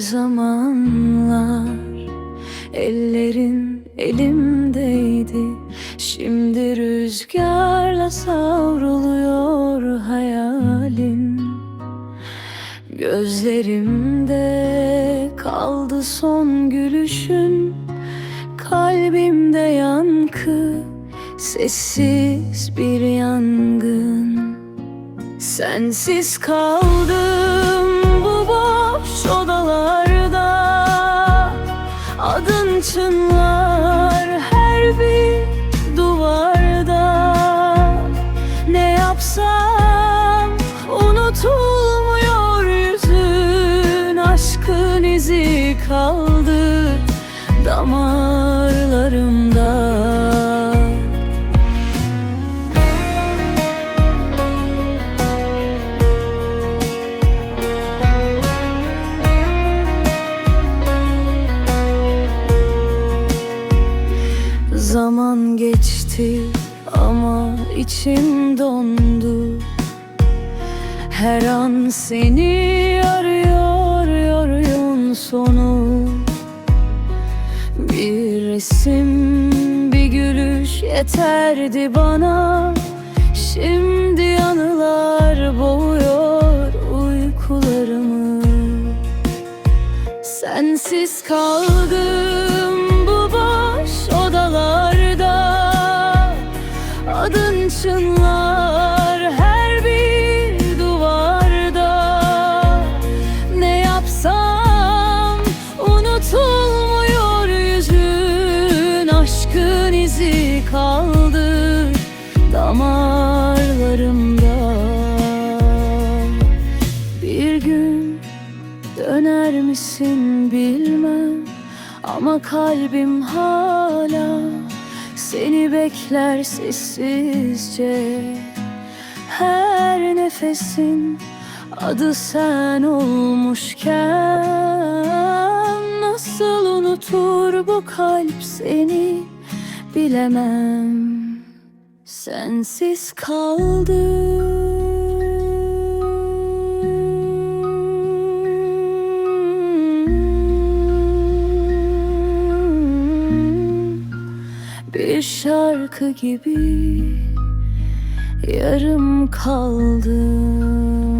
zamanlar Ellerin elimdeydi. Şimdi rüzgarla savruluyor hayalin. Gözlerimde kaldı son gülüşün. Kalbimde yankı Sessiz bir yangın. Sensiz kaldım kaldı damarlarımda. Zaman geçti ama içim dondu. Her an seni arıyor yoruyun sonu. Bir resim bir gülüş yeterdi bana. Şimdi anılar boğuyor uykularımı. Sensiz kaldım bu boş odalarda. Adın çınlar Aşkın izi kaldı damarlarımda. Bir gün Döner misin bilmem ama kalbim hala seni bekler sessizce. Her nefesin adı sen olmuşken Nasıl unutur bu kalp seni bilemem. Sensiz kaldım. Bir şarkı gibi yarım kaldım